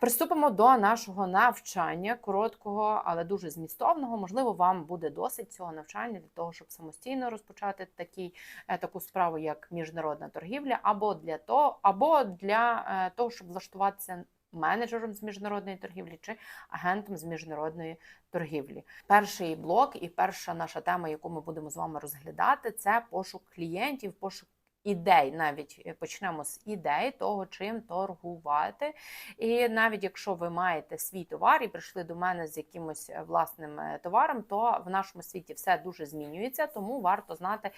Приступимо до нашого навчання короткого, але дуже змістовного. Можливо, вам буде досить цього навчання для того, щоб самостійно розпочати такий, е, таку справу, як міжнародна торгівля, або для того, або для е, того, щоб влаштуватися менеджером з міжнародної торгівлі чи агентом з міжнародної торгівлі. Перший блок і перша наша тема, яку ми будемо з вами розглядати, це пошук клієнтів, пошук. Ідей, навіть е, почнемо з ідей того, чим торгувати. І навіть якщо ви маєте свій товар і прийшли до мене з якимось е, власним е, товаром, то в нашому світі все дуже змінюється, тому варто знати,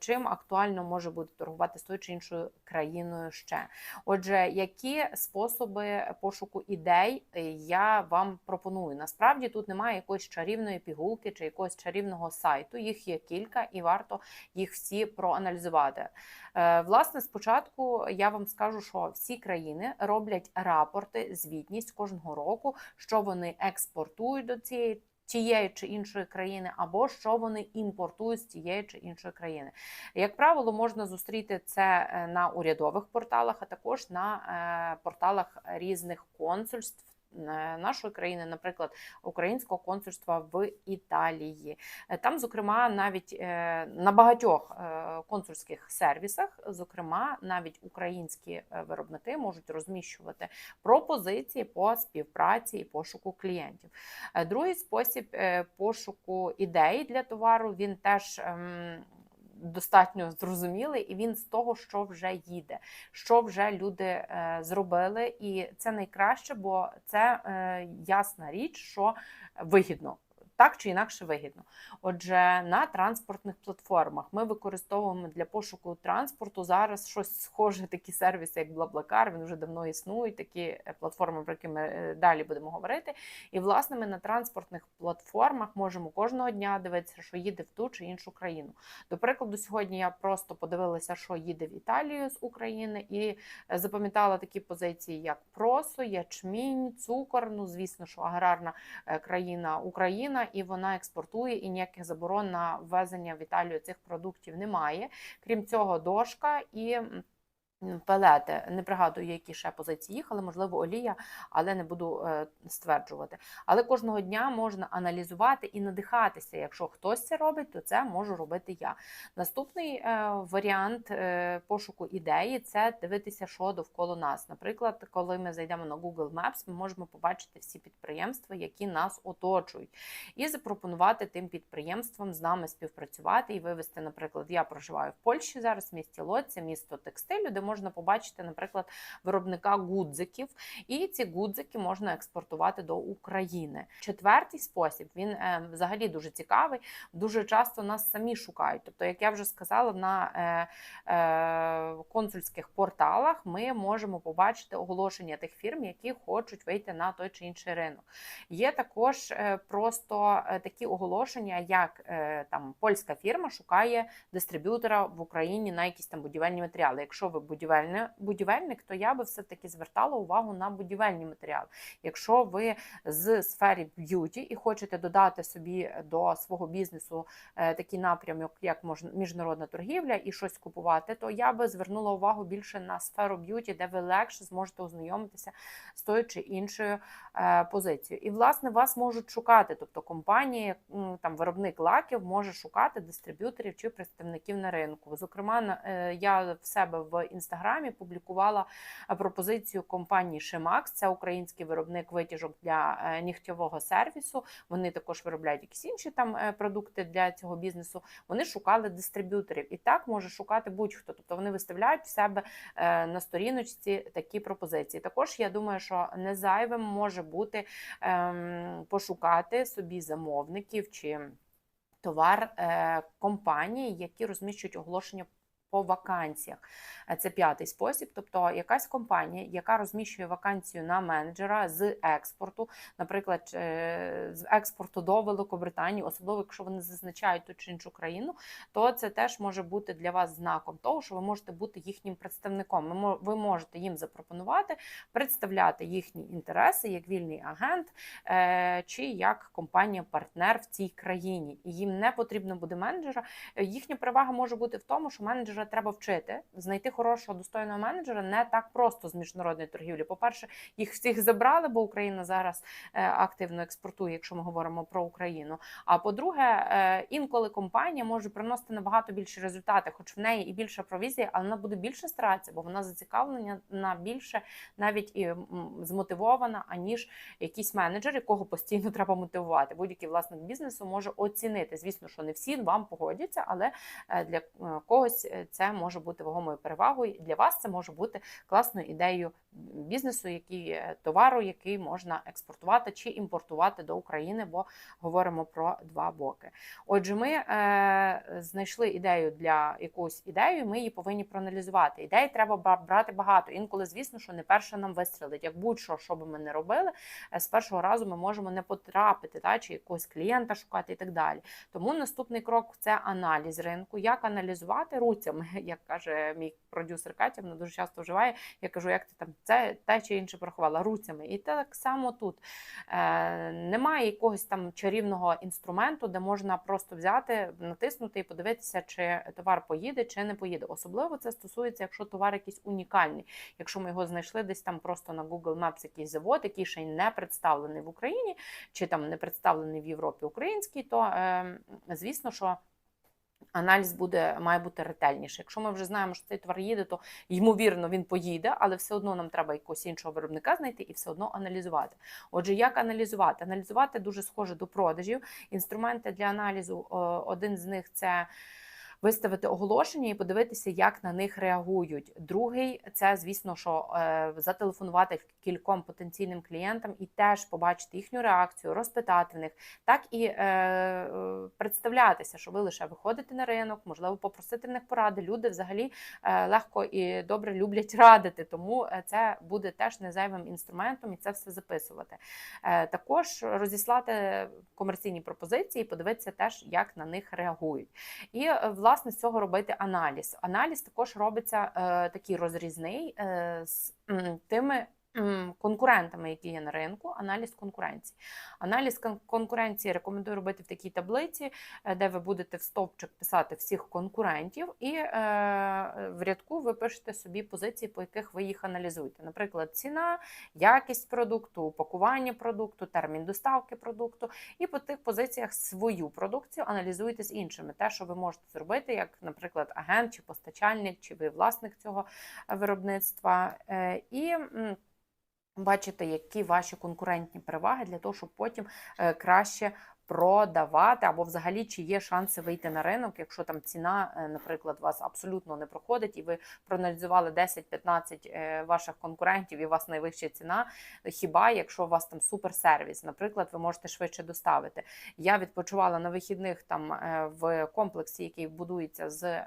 чим актуально може бути торгувати з тою чи іншою країною ще. Отже, які способи пошуку ідей я вам пропоную? Насправді тут немає якоїсь чарівної пігулки чи якогось чарівного сайту. Їх є кілька, і варто їх всі проаналізувати. Е, Власне, спочатку я вам скажу, що всі країни роблять рапорти, звітність кожного року, що вони експортують до цієї. Тієї чи іншої країни, або що вони імпортують з тієї чи іншої країни. Як правило, можна зустріти це е, на урядових порталах, а також на е, порталах різних консульств. Е, Нашої країни, наприклад, українського консульства в Італії. Е, Там, зокрема, навіть е, на багатьох консульських сервісах, зокрема, навіть українські виробники можуть розміщувати пропозиції по співпраці і пошуку клієнтів. Другий спосіб пошуку ідей для товару він теж. Достатньо зрозумілий, і він з того, що вже їде, що вже люди е, зробили, і це найкраще, бо це е, ясна річ, що вигідно. Так чи інакше вигідно. Отже, на транспортних платформах ми використовуємо для пошуку транспорту зараз щось схоже, такі сервіси, як Блаблакар. Він вже давно існують, такі е, платформи, про які ми е, далі будемо говорити. І власне ми на транспортних платформах можемо кожного дня дивитися, що їде в ту чи іншу країну. До прикладу, сьогодні я просто подивилася, що їде в Італію з України, і е, запам'ятала такі позиції, як просо, ячмінь, цукор. Ну, звісно, що аграрна країна Україна, і вона експортує, і ніяких заборон на ввезення в Італію цих продуктів немає. Крім цього, дошка і. М, Пелети, не пригадую, які ще позиції їхали, можливо, олія, але не буду е, стверджувати. Але кожного дня можна аналізувати і надихатися. Якщо хтось це робить, то це можу робити я. Наступний е, варіант е, пошуку ідеї це дивитися, що довкола нас. Наприклад, коли ми зайдемо на Google Maps, ми можемо побачити всі підприємства, які нас оточують, і запропонувати тим підприємствам з нами співпрацювати і вивести, наприклад, я проживаю в Польщі зараз, в місті Лодзь, місто текстилю, де можна побачити, наприклад, виробника гудзиків, і ці гудзики можна експортувати до України. Четвертий спосіб він е, взагалі дуже цікавий. Дуже часто нас самі шукають. Тобто, як я вже сказала, на е, е, консульських порталах ми можемо побачити оголошення тих фірм, які хочуть вийти на той чи інший ринок. Є також просто такі оголошення, як там польська фірма шукає дистриб'ютора в Україні на якісь там будівельні матеріали. Якщо ви будівельне, будівельник, то я би все-таки звертала увагу на будівельні матеріали. Якщо ви з сфері б'юті і хочете додати собі до свого бізнесу е, такий напрямок, як міжнародна торгівля, і щось купувати, то я би звернула увагу більше на сферу б'юті, де ви легше зможете ознайомитися з тою чи іншою е, позицією. І власне вас можуть шукати, тобто компанії, там виробник лаків може шукати дистриб'юторів чи представників на ринку. Зокрема, е, я в себе в інстаграмі публікувала е, пропозицію компанії Шимакс. Це український виробник витяжок для е, нігтєвого сервісу. Вони також виробляють якісь інші там е, продукти для цього бізнесу. Вони шукали дистриб'юторів, і так може шукати будь-хто. Тобто вони виставляють в себе на сторіночці такі пропозиції. Також я думаю, що не зайвим може бути ем, пошукати собі замовників чи товар компанії, які розміщують оголошення. По вакансіях Е, це п'ятий спосіб. Тобто, якась компанія, яка розміщує вакансію на менеджера з експорту, наприклад, е, з експорту до Великобританії, особливо якщо вони зазначають ту чи іншу країну, то це теж може бути для вас знаком того, що ви можете бути їхнім представником. Ви можете їм запропонувати представляти їхні інтереси як вільний агент е, чи як компанія-партнер в цій країні. І їм не потрібно буде менеджера. Їхня перевага може бути в тому, що менеджера менеджера треба вчити. Знайти хорошого достойного менеджера не так просто з міжнародної торгівлі. По-перше, їх всіх забрали, бо Україна зараз е, активно експортує, якщо ми говоримо про Україну. А по-друге, е, інколи компанія може приносити набагато більші результати, хоч в неї і більша провізія, але вона буде більше старатися, бо вона зацікавлена на більше, навіть і змотивована, аніж якийсь менеджер, якого постійно треба мотивувати. Будь-який власник бізнесу може оцінити. Звісно, що не всі вам погодяться, але е, для когось це може бути вагомою перевагою. Для вас це може бути класною ідеєю бізнесу, який е, товару, який можна експортувати чи імпортувати до України, бо говоримо про два боки. Отже, ми е, знайшли ідею для якоїсь ідеї, ми її повинні проаналізувати. Ідей треба брати багато. Інколи, звісно, що не перша нам вистрілить. Як будь-що, що би ми не робили, е, з першого разу ми можемо не потрапити, та, чи якогось клієнта шукати і так далі. Тому наступний крок це аналіз ринку. Як аналізувати руцями, як каже мій продюсер Катя, вона дуже часто вживає. Я кажу, як ти там це те чи інше порахувала руцями. І так само тут е, немає якогось там чарівного інструменту, де можна просто взяти, натиснути і подивитися, чи товар поїде, чи не поїде. Особливо це стосується, якщо товар якийсь унікальний. Якщо ми його знайшли десь там просто на Google Maps якийсь завод, який ще й не представлений в Україні, чи там не представлений в Європі український, то е, звісно, що. Аналіз буде має бути ретельніше. Якщо ми вже знаємо, що цей товар їде, то ймовірно він поїде, але все одно нам треба якогось іншого виробника знайти і все одно аналізувати. Отже, як аналізувати? Аналізувати дуже схоже до продажів. Інструменти для аналізу один з них це. Виставити оголошення і подивитися, як на них реагують. Другий це, звісно, що е, зателефонувати кільком потенційним клієнтам і теж побачити їхню реакцію, розпитати в них, так і е, е, представлятися, що ви лише виходите на ринок, можливо, попросити в них поради. Люди взагалі е, легко і добре люблять радити, тому е, це буде теж незайвим інструментом і це все записувати. Е, також розіслати комерційні пропозиції, подивитися теж, як на них реагують. І власне з цього робити аналіз. Аналіз також робиться такий розрізний з тими. Конкурентами, які є на ринку, аналіз конкуренції. Аналіз конкуренції рекомендую робити в такій таблиці, е, де ви будете в стовпчик писати всіх конкурентів, і е, в рядку ви пишете собі позиції, по яких ви їх аналізуєте. Наприклад, ціна, якість продукту, упакування продукту, термін доставки продукту, і по тих позиціях свою продукцію аналізуєте з іншими. Те, що ви можете зробити, як, наприклад, агент чи постачальник, чи ви власник цього е, виробництва. Е, І бачите, які ваші конкурентні переваги для того, щоб потім е, краще продавати, або взагалі чи є шанси вийти на ринок, якщо там ціна, е, наприклад, вас абсолютно не проходить, і ви проаналізували 10-15 е, ваших конкурентів, і у вас найвища ціна. Хіба якщо у вас там суперсервіс, наприклад, ви можете швидше доставити. Я відпочивала на вихідних там е, в комплексі, який будується з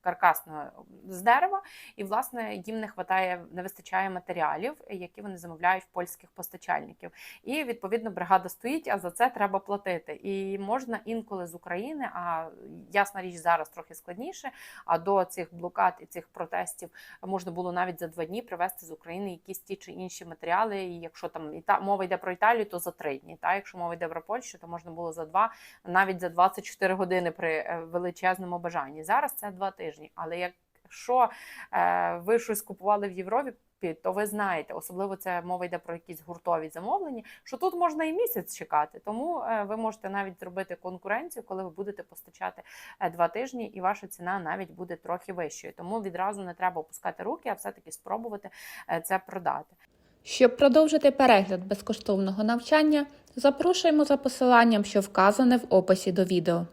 каркасного з дерева, і власне їм не вистачає, не вистачає матеріалів, які вони замовляють в польських постачальників. І відповідно бригада стоїть, а за це треба платити. І можна інколи з України, а ясна річ зараз трохи складніше. А до цих блокад і цих протестів можна було навіть за два дні привезти з України якісь ті чи інші матеріали. І якщо там і та мова йде про Італію, то за три дні. Та якщо мова йде про Польщу, то можна було за два, навіть за 24 години при е, величезному бажанні. Зараз це два тижні. Але якщо е, ви щось купували в Європі, то ви знаєте, особливо це мова йде про якісь гуртові замовлення, що тут можна і місяць чекати. Тому е, ви можете навіть зробити конкуренцію, коли ви будете постачати е, два тижні, і ваша ціна навіть буде трохи вищою. Тому відразу не треба опускати руки, а все-таки спробувати е, це продати. Щоб продовжити перегляд безкоштовного навчання, запрошуємо за посиланням, що вказане в описі до відео.